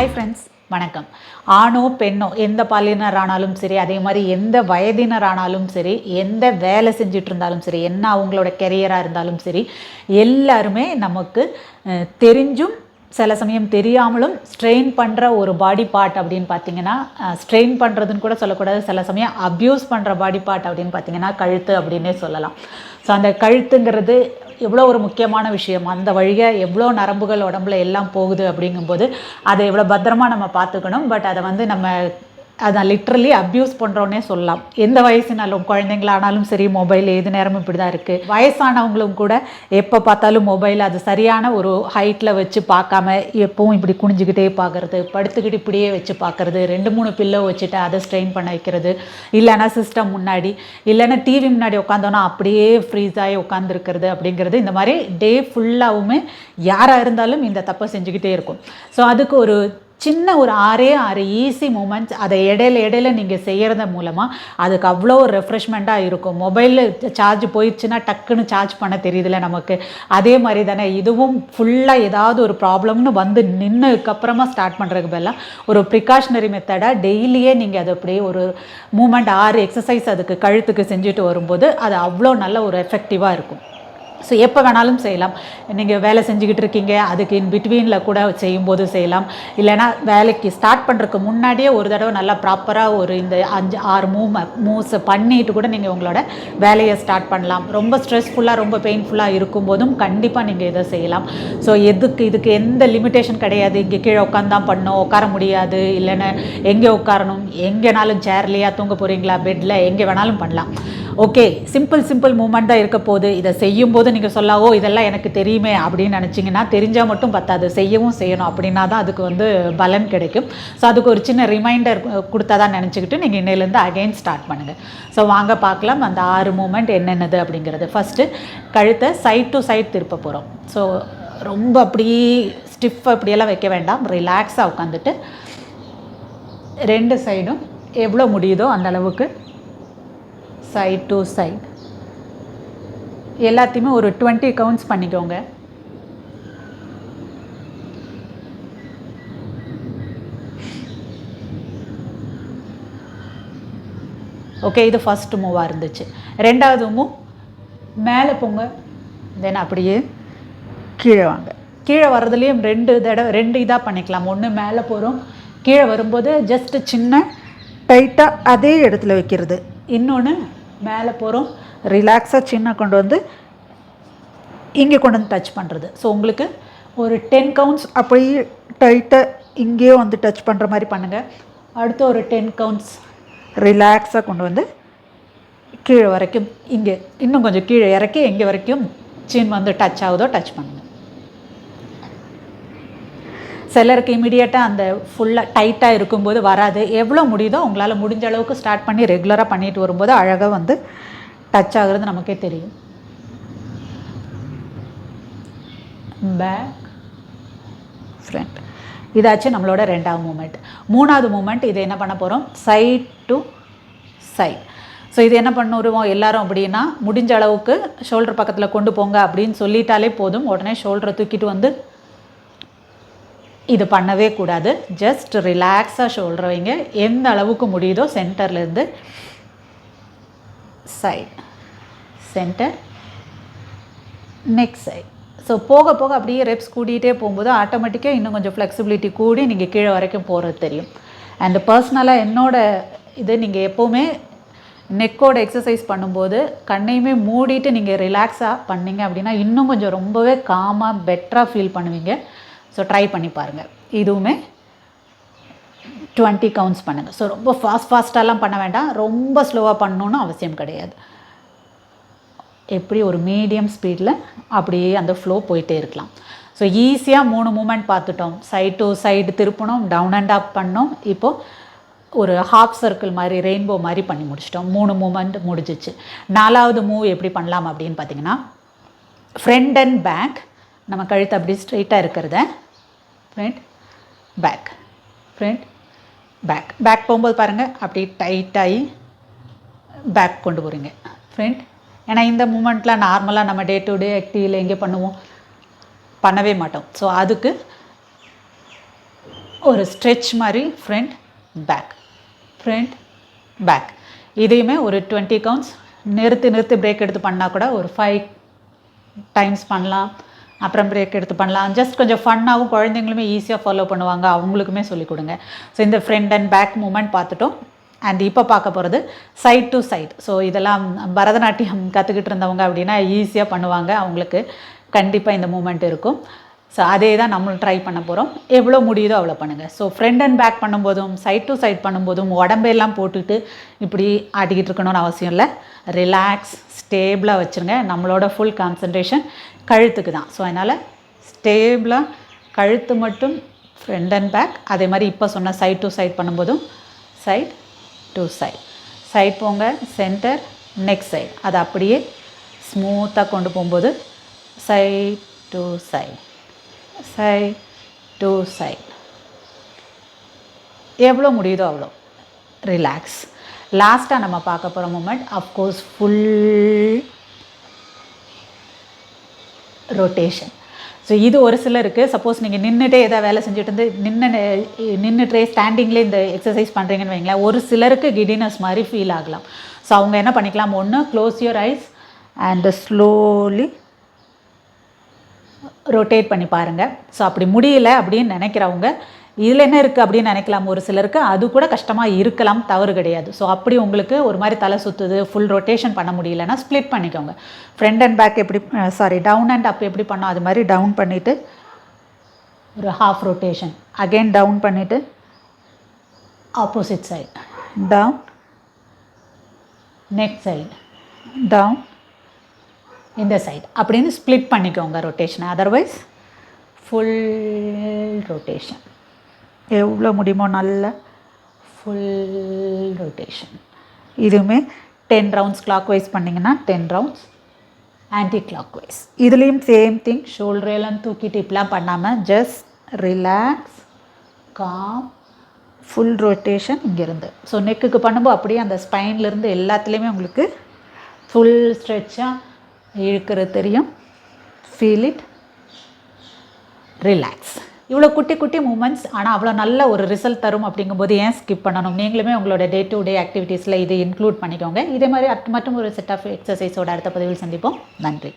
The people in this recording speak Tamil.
ஹாய் ஃப்ரெண்ட்ஸ் வணக்கம். ஆணோ பெண்ணோ எந்த பாலினர் ஆனாலும் சரி அதே மாதிரி எந்த வயதினர் ஆனாலும் சரி எந்த வேலை செஞ்சுட்டு இருந்தாலும் சரி என்ன அவங்களோட கெரியராக இருந்தாலும் சரி எல்லாருமே நமக்கு தெரிஞ்சும் சில சமயம் தெரியாமலும் ஸ்ட்ரெயின் பண்ணுற ஒரு பாடி பார்ட் அப்படின்னு பார்த்தீங்கன்னா ஸ்ட்ரெயின் பண்ணுறதுன்னு கூட சொல்லக்கூடாது. சில சமயம் அப்யூஸ் பண்ணுற பாடி பார்ட் அப்படின்னு பார்த்தீங்கன்னா கழுத்து அப்படின்னே சொல்லலாம். ஸோ அந்த கழுத்துங்கிறது எவ்வளோ ஒரு முக்கியமான விஷயம். அந்த வழியாக எவ்வளோ நரம்புகள் உடம்புல எல்லாம் போகுது அப்படிங்கும்போது அதை எவ்வளோ பத்திரமாக நம்ம பார்த்துக்கணும். பட் அதை வந்து நம்ம அதை லிட்ரலி அப்யூஸ் பண்ணுறோன்னே சொல்லலாம். எந்த வயசுனாலும் குழந்தைங்களானாலும் சரி மொபைல் ஏது நேரமும் இப்படி தான் இருக்குது வயசானவங்களும் கூட எப்போ பார்த்தாலும் மொபைல் அது சரியான ஒரு ஹைட்டில் வச்சு பார்க்காம எப்பவும் இப்படி குனிஞ்சுக்கிட்டே பார்க்குறது படுத்துக்கிட்டு இப்படியே வச்சு பார்க்குறது ரெண்டு மூணு பில்லோ வச்சுட்டு அதை ஸ்ட்ரெயின் பண்ண வைக்கிறது இல்லைன்னா சிஸ்டம் முன்னாடி இல்லைன்னா டிவி முன்னாடி உட்காந்தோன்னா அப்படியே ஃப்ரீஸ் ஆகி உட்காந்துருக்கிறது அப்படிங்கிறது இந்த மாதிரி டே ஃபுல்லாகவுமே யாராக இருந்தாலும் இந்த தப்பை செஞ்சுக்கிட்டே இருக்கும். ஸோ அதுக்கு ஒரு சின்ன ஒரு ஆறே ஆறு ஈஸி மூமெண்ட்ஸ் அதை இடையில இடையில நீங்கள் செய்கிறது மூலமாக அதுக்கு அவ்வளோ ஒரு ரெஃப்ரெஷ்மெண்ட்டாக இருக்கும். மொபைலில் சார்ஜ் போயிடுச்சுன்னா டக்குன்னு சார்ஜ் பண்ண தெரியுதுல்ல நமக்கு. அதே மாதிரி தானே இதுவும் ஃபுல்லாக ஏதாவது ஒரு ப்ராப்ளம்னு வந்து நின்றுக்கப்புறமா ஸ்டார்ட் பண்ணுறதுக்கு பதிலாக ஒரு ப்ரிகாஷனரி மெத்தடாக டெய்லியே நீங்கள் அதை அப்படியே ஒரு மூமெண்ட் ஆறு எக்ஸசைஸ் அதுக்கு கழுத்துக்கு செஞ்சுட்டு வரும்போது அது அவ்வளோ நல்ல ஒரு எஃபெக்டிவாக இருக்கும். ஸோ எப்போ வேணாலும் செய்யலாம். நீங்கள் வேலை செஞ்சுக்கிட்டு இருக்கீங்க அதுக்கு இன் பிட்வீனில் கூட செய்யும்போது செய்யலாம். இல்லைன்னா வேலைக்கு ஸ்டார்ட் பண்ணுறதுக்கு முன்னாடியே ஒரு தடவை நல்லா ப்ராப்பராக ஒரு இந்த அஞ்சு ஆறு மூவ் மூவ்ஸ் பண்ணிட்டு கூட நீங்கள் உங்களோட வேலையை ஸ்டார்ட் பண்ணலாம். ரொம்ப ஸ்ட்ரெஸ்ஃபுல்லாக ரொம்ப பெயின்ஃபுல்லாக இருக்கும்போதும் கண்டிப்பாக நீங்கள் இதை செய்யலாம். ஸோ எதுக்கு இதுக்கு எந்த லிமிட்டேஷன் கிடையாது. இங்கே கீழே உட்காந்தான் பண்ணோம் உட்கார முடியாது. இல்லைன்னா எங்கே உட்காரணும்? எங்கேனாலும் சேர்லையா தூங்க போகிறீங்களா பெட்டில் எங்கே வேணாலும் பண்ணலாம். ஓகே சிம்பிள் சிம்பிள் மூமெண்ட் தான் இருக்க போகுது. இதை செய்யும்போது நீங்கள் சொல்லாவோ இதெல்லாம் எனக்கு தெரியுமே அப்படின்னு நினச்சிங்கன்னா தெரிஞ்சால் மட்டும் பத்தாது. செய்யவும் செய்யணும் அப்படின்னா தான் அதுக்கு வந்து பலன் கிடைக்கும். ஸோ அதுக்கு ஒரு சின்ன ரிமைண்டர் கொடுத்தா தான் நினச்சிக்கிட்டு நீங்கள் இன்னையிலேருந்து அகைன் ஸ்டார்ட் பண்ணுங்கள் ஸோ வாங்க பார்க்கலாம் அந்த ஆறு மூமெண்ட் என்னென்னது அப்படிங்கிறது. ஃபஸ்ட்டு கழுத்தை சைட் டு சைட் திருப்ப போகிறோம் ஸோ ரொம்ப அப்படியே ஸ்டிஃப் அப்படியெல்லாம் வைக்க வேண்டாம். ரிலாக்ஸாக உட்காந்துட்டு ரெண்டு சைடும் எவ்வளோ முடியுதோ அந்தளவுக்கு சைட் டு சைட் எல்லாத்தையுமே ஒரு டுவெண்ட்டி கவுண்ட்ஸ் பண்ணிக்கோங்க. ஓகே இது ஃபஸ்ட் மூவாக இருந்துச்சு. ரெண்டாவது மூவ் மேலே போங்க. தென் அப்படியே கீழே வாங்க. கீழே வர்றதுலேயும் ரெண்டு தடவை ரெண்டு இதாக பண்ணிக்கலாம். ஒன்று மேலே போகிறோம் கீழே வரும்போது ஜஸ்ட்டு சின்ன டைட்டாக அதே இடத்துல வைக்கிறது. இன்னொன்று மேலே போகிறோம். ரிலாக்ஸாக சின்ன கொண்டு வந்து இங்கே கொண்டு வந்து டச் பண்ணுறது ஸோ உங்களுக்கு ஒரு டென் கவுண்ட்ஸ் அப்படியே டைட்டாக இங்கேயே வந்து டச் பண்ணுற மாதிரி பண்ணுங்கள் அடுத்து ஒரு டென் கவுண்ட்ஸ் ரிலாக்ஸாக கொண்டு வந்து கீழே வரைக்கும் இங்கே இன்னும் கொஞ்சம் கீழே இறக்கி எங்கே வரைக்கும் சின் வந்து டச் ஆகுதோ டச் பண்ணுங்கள் சிலருக்கு இமீடியட்டாக அந்த ஃபுல்லாக டைட்டாக இருக்கும்போது வராது. எவ்வளோ முடியுதோ உங்களால் முடிஞ்ச அளவுக்கு ஸ்டார்ட் பண்ணி ரெகுலராக பண்ணிட்டு வரும்போது அழகாக வந்து டச் ஆகுறது நமக்கே தெரியும். பேக் ஃப்ரண்ட் இதாச்சு நம்மளோட ரெண்டாவது மூமெண்ட் மூணாவது மூமெண்ட் இது என்ன பண்ண போகிறோம் சைட் டு சைட் ஸோ இது என்ன பண்ணுவோம்? எல்லாரும் அப்படின்னா முடிஞ்ச அளவுக்கு ஷோல்டர் பக்கத்தில் கொண்டு போங்க அப்படின்னு சொல்லிட்டாலே போதும். உடனே ஷோல்டரை தூக்கிட்டு வந்து இது பண்ணவே கூடாது. ஜஸ்ட் ரிலாக்ஸாக ஷோல்டர் வைங்க. எந்த அளவுக்கு முடியுதோ சென்டர்லேருந்து side center next side so போக போக அப்படியே ரெப்ஸ் கூட்டிகிட்டே போகும்போது ஆட்டோமேட்டிக்காக இன்னும் கொஞ்சம் ஃப்ளெக்சிபிலிட்டி கூடி நீங்கள் கீழே வரைக்கும் போகிறது தெரியும். அண்ட் பர்சனலாக என்னோட இது நீங்கள் எப்போவுமே நெக்கோட எக்ஸசைஸ் பண்ணும்போது கண்ணையுமே மூடிட்டு நீங்கள் ரிலாக்ஸாக பண்ணீங்க அப்படின்னா இன்னும் கொஞ்சம் ரொம்பவே காமாக பெட்டராக ஃபீல் பண்ணுவீங்க. ஸோ ட்ரை பண்ணி பாருங்கள் இதுவுமே டுவெண்ட்டி கவுண்ட்ஸ் பண்ணுங்கள் ஸோ ரொம்ப ஃபாஸ்ட் ஃபாஸ்ட்டாலாம் பண்ண வேண்டாம். ரொம்ப ஸ்லோவாக பண்ணணுன்னு அவசியம் கிடையாது. எப்படி ஒரு மீடியம் ஸ்பீடில் அப்படியே அந்த ஃப்ளோ போயிட்டே இருக்கலாம். ஸோ ஈஸியாக மூணு மூமெண்ட் பார்த்துட்டோம். சைட் டு சைடு திருப்பணும் டவுன் அண்ட் அப் பண்ணோம். இப்போது ஒரு ஹாஃப் சர்க்கிள் மாதிரி ரெயின்போ மாதிரி பண்ணி முடிச்சிட்டோம். மூணு மூமெண்ட் முடிஞ்சிச்சு. நாலாவது மூவ் எப்படி பண்ணலாம் அப்படின்னு பார்த்தீங்கன்னா ஃப்ரண்ட் அண்ட் பேக் நம்ம கழுத்து அப்படி ஸ்ட்ரெயிட்டாக இருக்கிறத front back front back back போகும்போது பாருங்கள் அப்படி டைட்டாகி பேக் கொண்டு போகிறீங்க ஃப்ரண்ட் ஏன்னா இந்த மூமெண்ட்லாம் நார்மலாக நம்ம டே டு டே ஆக்டிவில் எங்கே பண்ணுவோம்? பண்ணவே மாட்டோம். ஸோ அதுக்கு ஒரு ஸ்ட்ரெச் மாதிரி ஃப்ரண்ட் பேக் ஃப்ரண்ட் பேக் இதையுமே ஒரு டுவெண்ட்டி கவுண்ட்ஸ் நிறுத்தி நிறுத்தி பிரேக் எடுத்து பண்ணால் கூட ஒரு ஃபைவ் டைம்ஸ் பண்ணலாம். அப்புறம் பிரேக் எடுத்து பண்ணலாம். ஜஸ்ட் கொஞ்சம் ஃபன்னாகவும் குழந்தைங்களுமே ஈஸியாக ஃபாலோ பண்ணுவாங்க. அவங்களுக்குமே சொல்லிக் கொடுங்க. ஸோ இந்த ஃப்ரண்ட் அண்ட் பேக் மூமெண்ட் பார்த்துட்டோம். அண்ட் இப்போ பார்க்க போகிறது சைட் டு சைட் ஸோ இதெல்லாம் பரதநாட்டியம் கற்றுக்கிட்டு இருந்தவங்க அப்படின்னா ஈஸியாக பண்ணுவாங்க. அவங்களுக்கு கண்டிப்பாக இந்த மூமெண்ட் இருக்கும். ஸோ அதே தான் நம்மளும் ட்ரை பண்ண போகிறோம் எவ்வளோ முடியுதோ அவ்வளோ பண்ணுங்கள் ஸோ ஃப்ரண்ட் அண்ட் பேக் பண்ணும்போதும் சைட் டு சைட் பண்ணும்போதும் உடம்பெல்லாம் போட்டுக்கிட்டு இப்படி ஆட்டிக்கிட்டு இருக்கணும்னு அவசியம் இல்லை. ரிலாக்ஸ் ஸ்டேபிளாக வச்சுருங்க. நம்மளோட ஃபுல் கான்சன்ட்ரேஷன் கழுத்துக்கு தான். ஸோ அதனால் ஸ்டேபிளாக கழுத்து மட்டும் ஃப்ரண்ட் அண்ட் பேக் அதே மாதிரி இப்போ சொன்ன சைட் டு சைட் பண்ணும்போதும் சைட் டு சைட் சைட் போங்க சென்டர் நெக்ஸ்ட் சைட் அதை அப்படியே ஸ்மூத்தாக கொண்டு போகும்போது side to side side to side எவ்வளோ முடியுதோ அவ்வளோ. ரிலாக்ஸ் லாஸ்ட்டாக நம்ம பார்க்க போகிற movement of course full rotation so இது ஒரு சிலருக்கு சப்போஸ் நீங்கள் நின்றுட்டே ஏதாவது வேலை செஞ்சுட்டு இருந்து நின்று நின்றுட்டே ஸ்டாண்டிங்லேயே இந்த எக்ஸசைஸ் பண்ணுறீங்கன்னு வைங்களேன் ஒரு சிலருக்கு கிடினஸ் மாதிரி ஃபீல் ஆகலாம். ஸோ அவங்க என்ன பண்ணிக்கலாம்? ஒன்று close your eyes and slowly rotate பண்ணி பாருங்கள் ஸோ அப்படி முடியல அப்படின்னு நினைக்கிறவங்க இதில் என்ன இருக்குது அப்படின்னு நினைக்கலாம். ஒரு சிலருக்கு அது கூட கஷ்டமாக இருக்கலாம் தவறு கிடையாது. ஸோ அப்படி உங்களுக்கு ஒரு மாதிரி தலை சுற்றுது ஃபுல் ரொட்டேஷன் பண்ண முடியலன்னா ஸ்ப்ளிட் பண்ணிக்கோங்க. ஃப்ரண்ட் அண்ட் பேக் எப்படி சாரி டவுன் அண்ட் அப் எப்படி பண்ணோம் அது மாதிரி டவுன் பண்ணிவிட்டு ஒரு ஹாஃப் ரொட்டேஷன் அகெயின் டவுன் பண்ணிவிட்டு opposite side down next side down இந்த சைடு அப்படின்னு ஸ்ப்ளிட் பண்ணிக்கோங்க ரொட்டேஷனை அதர்வைஸ் ஃபுல் ரொட்டேஷன் எவ்வளோ முடியுமோ நல்ல ஃபுல் ரொட்டேஷன் இதுவுமே டென் ரவுண்ட்ஸ் கிளாக் வைஸ் பண்ணிங்கன்னா ten rounds anti clock wise இதுலேயும் சேம் திங் ஷோல்டரெல்லாம் தூக்கிட்டு இப்படிலாம் பண்ணாமல் just relax calm full rotation இங்கேருந்து. ஸோ நெக்குக்கு பண்ணும்போது அப்படியே அந்த ஸ்பைன்லேருந்து எல்லாத்துலேயுமே உங்களுக்கு ஃபுல் ஸ்ட்ரெச்சாக இழுக்கிறது தெரியும். ஃபீல் இட் ரிலாக்ஸ் இவ்வளோ குட்டி குட்டி மூமெண்ட்ஸ் ஆனால் அவ்வளோ நல்ல ஒரு ரிசல்ட் தரும் அப்படிங்கும்போது ஏன் ஸ்கிப் பண்ணணும்? நீங்களுமே உங்களோட டே டு டே ஆக்டிவிட்டீஸில் இது இன்க்ளூட் பண்ணிக்கோங்க. இதே மாதிரி அட் மட்டும் ஒரு செட் ஆஃப் எக்ஸசைஸோட அடுத்த பதிவில் சந்திப்போம். நன்றி.